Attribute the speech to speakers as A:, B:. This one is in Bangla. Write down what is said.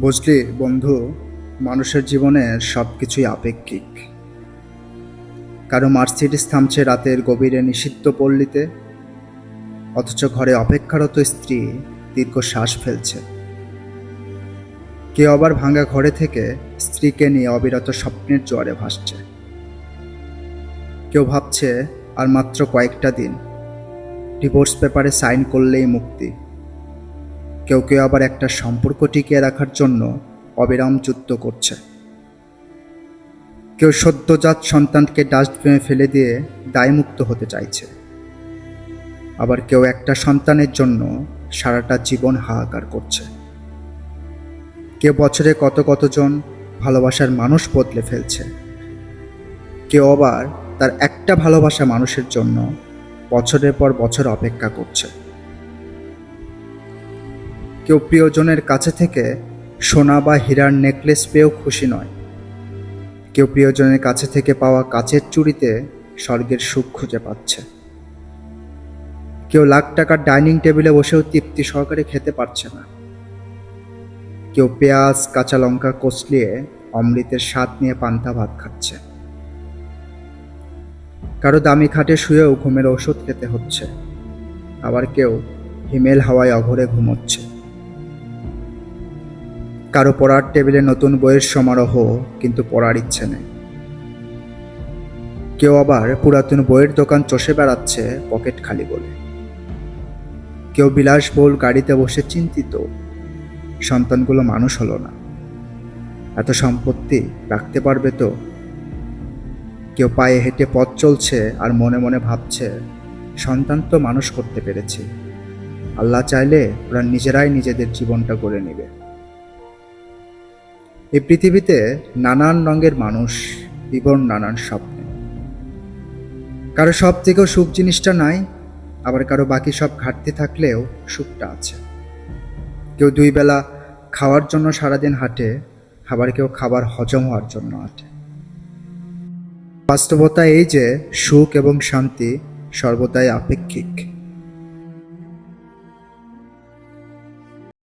A: বুঝলি, বন্ধু, মানুষের জীবনে সব কিছুই আপেক্ষিক। কারও মার্সিডিস থামছে রাতের গভীরে নিষিদ্ধ পল্লীতে, অথচ ঘরে অপেক্ষারত স্ত্রী দীর্ঘ শ্বাস ফেলছে। কেউ আবার ভাঙা ঘরে থেকে স্ত্রীকে নিয়ে অবিরত স্বপ্নের জোয়ারে ভাসছে। কেউ ভাবছে, আর মাত্র কয়েকটা দিন, ডিভোর্স পেপারে সাইন করলেই মুক্তি। কেউ কেউ আবার একটা সম্পর্ক টিকিয়ে রাখার জন্য অবিরাম যুদ্ধ করছে। কেউ সদ্যজাত সন্তানকে ডাস্টবিনে ফেলে দিয়ে দায়মুক্ত হতে চাইছে। আবার কেউ একটা সন্তানের জন্য সারাটা জীবন হাহাকার করছে। কেউ বছরে কত কতজন ভালোবাসার মানুষ বদলে ফেলছে। কেউ আবার তার একটা ভালোবাসা মানুষের জন্য বছরের পর বছর অপেক্ষা করছে। কেউ প্রিয়জনের কাছে থেকে সোনা বা হীরার নেকলেস পেয়েও খুশি নয়। কেউ প্রিয়জনের কাছে থেকে পাওয়া কাচের চুড়িতে স্বর্গের সুখ খুঁজে পাচ্ছে। কেউ লাখ টাকার ডাইনিং টেবিলে বসেও তৃপ্তি সহকারে খেতে পারছে না। কেউ পেঁয়াজ, কাঁচা লঙ্কা কষলিয়ে অমৃতের স্বাদ নিয়ে পান্তা ভাত খাচ্ছে। কারও দামি খাটে শুয়েও ঘুমের ওষুধ খেতে হচ্ছে। আবার কেউ হিমেল হাওয়ায় অঘরে ঘুমোচ্ছে। কারও পড়ার টেবিলে নতুন বইয়ের সমারোহ, কিন্তু পড়ার ইচ্ছে নেই। কেউ আবার পুরাতন বইয়ের দোকান চষে বেড়াচ্ছে পকেট খালি বলে। কেউ বিলাসবহুল গাড়িতে বসে চিন্তিত, সন্তানগুলো মানুষ হলো না। এত সম্পত্তি রাখতে পারবে তো? কেউ পায়ে হেঁটে পথ চলছে আর মনে মনে ভাবছে, সন্তান তো মানুষ করতে পেরেছি। আল্লাহ চাইলে ওরা নিজেরাই নিজেদের জীবনটা গড়ে নেবে। এই পৃথিবীতে নানান রঙের মানুষ বিবর নানান স্বপ্নে। কারও সব থেকেও সুখ জিনিসটা নাই, আবার কারও বাকি সব ঘাটতি থাকলেও সুখটা আছে। কেউ দুই বেলা খাওয়ার জন্য সারাদিন হাঁটে, আবার কেউ খাবার হজম হওয়ার জন্য হাঁটে। বাস্তবতা এই যে সুখ এবং শান্তি সর্বদাই আপেক্ষিক।